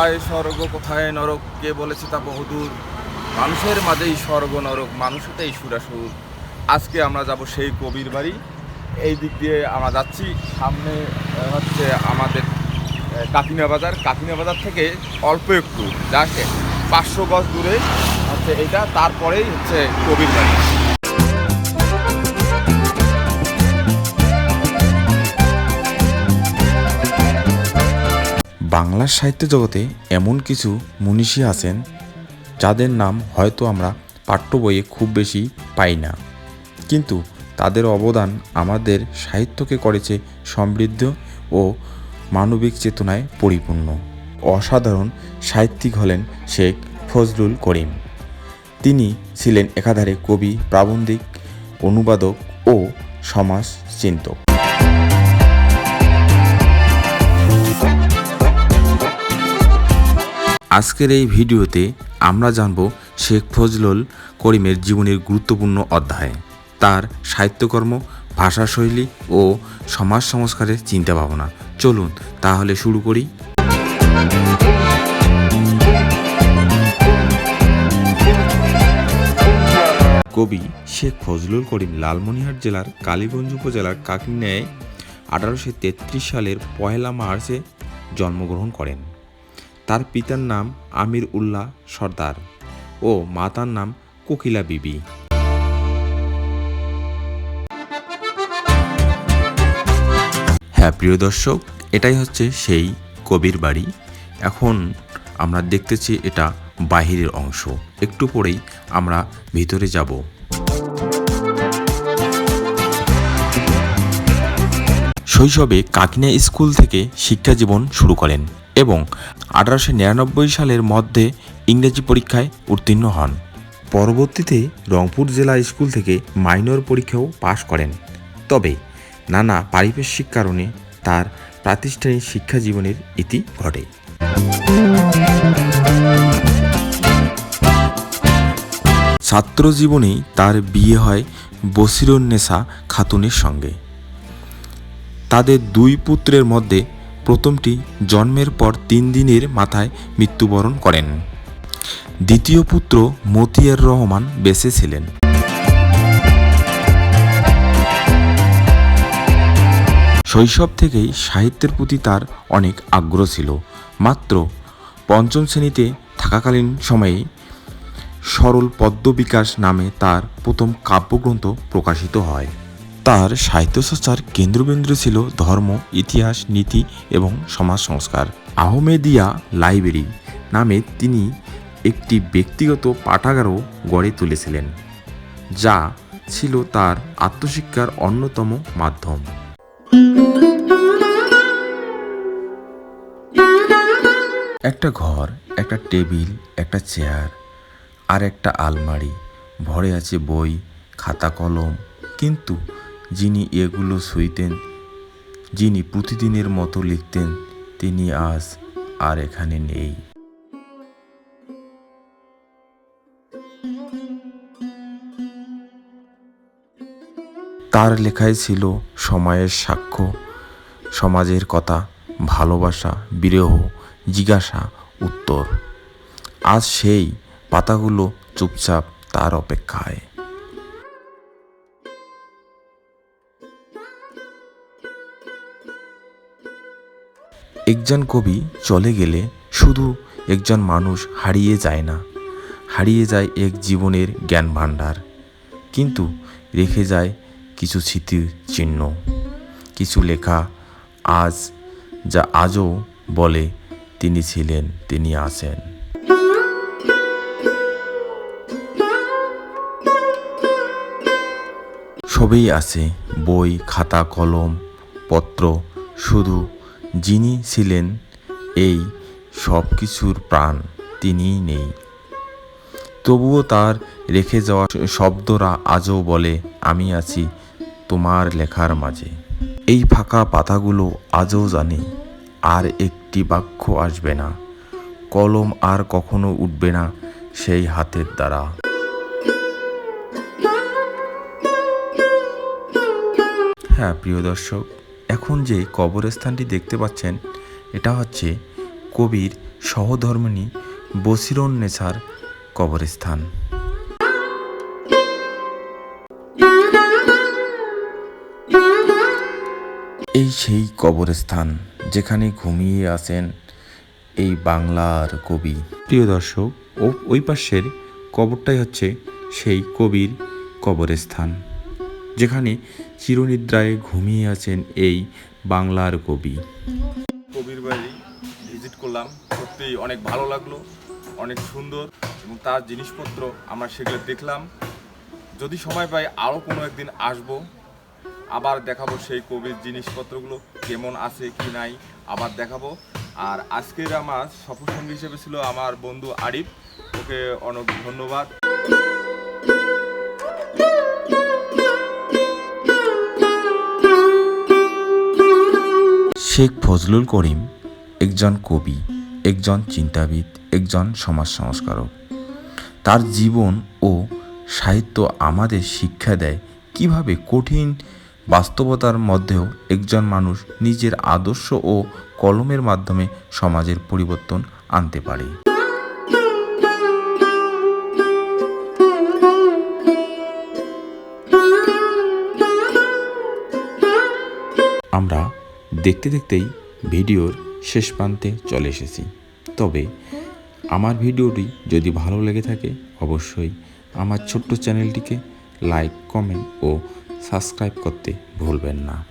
কোথায় স্বর্গ, কোথায় নরক? কে বলেছে তা বহুদূর? মানুষের মাঝেই স্বর্গ, নরক মানুষতেই সুরাসুর। আজকে আমরা যাব সেই কবির বাড়ি। এই দিক দিয়ে আমরা যাচ্ছি। সামনে হচ্ছে আমাদের কাকিনা বাজার। কাকিনা বাজার থেকে অল্প একটু জাস্ট পাঁচশো গজ দূরে, হচ্ছে এটা। তারপরেই হচ্ছে কবির বাড়ি। বাংলা সাহিত্য জগতে এমন কিছু মনীষী আছেন, যাদের নাম হয়তো আমরা পাঠ্য বইয়ে খুব বেশি পাই না। কিন্তু তাদের অবদান আমাদের সাহিত্যকে করেছে সমৃদ্ধ ও মানবিক চেতনায় পরিপূর্ণ। অসাধারণ সাহিত্যিক হলেন শেখ ফজলুল করিম। তিনি ছিলেন একাধারে কবি, প্রাবন্ধিক, অনুবাদক ও সমাজ চিন্তক আজকের এই ভিডিওতে আমরা জানব শেখ ফজলুল করিমের জীবনের গুরুত্বপূর্ণ অধ্যায়, তার সাহিত্যকর্ম, ভাষাশৈলী ও সমাজ সংস্কারের চিন্তাভাবনা। চলুন তাহলে শুরু করি। কবি শেখ ফজলুল করিম লালমনিরহাট জেলার কালীগঞ্জ উপজেলার কাকিনায় আঠারোশো তেত্রিশ সালের পয়লা মার্চে জন্মগ্রহণ করেন। তার পিতার নাম আমির উল্লাহ সর্দার ও মাতার নাম কোকিলা বিবি। হ্যাঁ প্রিয় দর্শক, এটাই হচ্ছে সেই কবির বাড়ি। এখন আমরা দেখতেছি এটা বাহিরের অংশ। একটু পরেই আমরা ভিতরে যাব। শৈশবে কাকিনা স্কুল থেকে শিক্ষা জীবন শুরু করেন। এবং আঠারোশো নিরানব্বই সালের মধ্যে ইংরেজি পরীক্ষায় উত্তীর্ণ হন। পরবর্তীতে রংপুর জেলা স্কুল থেকে মাইনর পরীক্ষাও পাশ করেন। তবে নানা পারিপার্শ্বিক কারণে তার প্রাতিষ্ঠানিক শিক্ষা জীবনের ইতি ঘটে। ছাত্র জীবনেই তার বিয়ে হয় বসিরুন্নেসা খাতুনের সঙ্গে। তাদের দুই পুত্রের মধ্যে প্রথমটি জন্মের পর তিন দিনের মাথায় মৃত্যুবরণ করেন। দ্বিতীয় পুত্র মতিয়ার রহমান বেঁচে ছিলেন। শৈশব থেকেই সাহিত্যের প্রতি তার অনেক আগ্রহ ছিল। মাত্র পঞ্চম শ্রেণীতে থাকাকালীন সময়ে সরল পদ্ম বিকাশ নামে তার প্রথম কাব্যগ্রন্থ প্রকাশিত হয়। তার সাহিত্যচর্চার কেন্দ্রবিন্দু ছিল ধর্ম, ইতিহাস, নীতি এবং সমাজ সংস্কার আহমেদিয়া লাইব্রেরি নামে তিনি একটি ব্যক্তিগত পাঠাগারও গড়ে তুলেছিলেন, যা ছিল তার আত্মশিক্ষার অন্যতম মাধ্যম। একটা ঘর, একটা টেবিল, একটা চেয়ার আর একটা আলমারি। ভরে আছে বই, খাতা, কলম। কিন্তু যিনি এগুলো শুইতেন যিনি প্রতিদিনের মতো লিখতেন, তিনি আজ আর এখানে নেই। তার লেখায় ছিল সময়ের সাক্ষ্য, সমাজের কথা, ভালোবাসা, বিরহ, জিজ্ঞাসা, উত্তর। আজ সেই পাতাগুলো চুপচাপ তার অপেক্ষায়। একজন কবি চলে গেলে শুধু একজন মানুষ হারিয়ে যায় না, হারিয়ে যায় এক জীবনের জ্ঞান ভাণ্ডার কিন্তু রেখে যায় কিছু স্মৃতির চিহ্ন, কিছু লেখা আজ যা আজও বলে তিনি ছিলেন, তিনি আছেন। সবই আছে বই, খাতা, কলম, পত্র, শুধু যিনি ছিলেন এই সব কিছুর প্রাণ, তিনিই নেই। তবুও তার রেখে যাওয়া শব্দরা আজও বলে, আমি আছি তোমার লেখার মাঝে। এই ফাঁকা পাতাগুলো আজও জানি, আর একটি বাক্য আসবে না, কলম আর কখনো উঠবে না সেই হাতের দ্বারা। হ্যাঁ প্রিয় দর্শক এখন যে কবরস্থানটি দেখতে পাচ্ছেন, এটা হচ্ছে কবির সহধর্মিণী বসিরন নেছার কবরস্থান। এই সেই কবরস্থান যেখানে ঘুমিয়ে আসেন এই বাংলার কবি। প্রিয় দর্শক, ও ওই পাশের কবরটাই হচ্ছে সেই কবির কবরস্থান, যেখানে চিরনিদ্রায় ঘুমিয়ে আছেন এই বাংলার কবি। কবির বাড়ি ভিজিট করলাম। সত্যি অনেক ভালো লাগল, অনেক সুন্দর এবং তার জিনিসপত্র আমরা সেগুলো দেখলাম। যদি সময় পাই আরও কোনো একদিন আসব, আবার দেখাবো সেই কবির জিনিসপত্রগুলো, কেমন আছে কি নাই, আবার দেখাবো। আর আজকের আমার সফরসঙ্গী হিসেবে ছিল আমার বন্ধু আরিফ, ওকে অনেক ধন্যবাদ। শেখ ফজলুল করিম একজন কবি, একজন চিন্তাবিদ, একজন সমাজ সংস্কারক। তার জীবন ও সাহিত্য আমাদের শিক্ষা দেয় কীভাবে কঠিন বাস্তবতার মধ্যেও একজন মানুষ নিজের আদর্শ ও কলমের মাধ্যমে সমাজের পরিবর্তন আনতে পারে। আমরা দেখতে দেখতেই ভিডিওর শেষ প্রান্তে চলে এসেছি। তবে আমার ভিডিওটি যদি ভালো লেগে থাকে, অবশ্যই আমার ছোট্ট চ্যানেলটিকে লাইক, কমেন্ট ও সাবস্ক্রাইব করতে ভুলবেন না।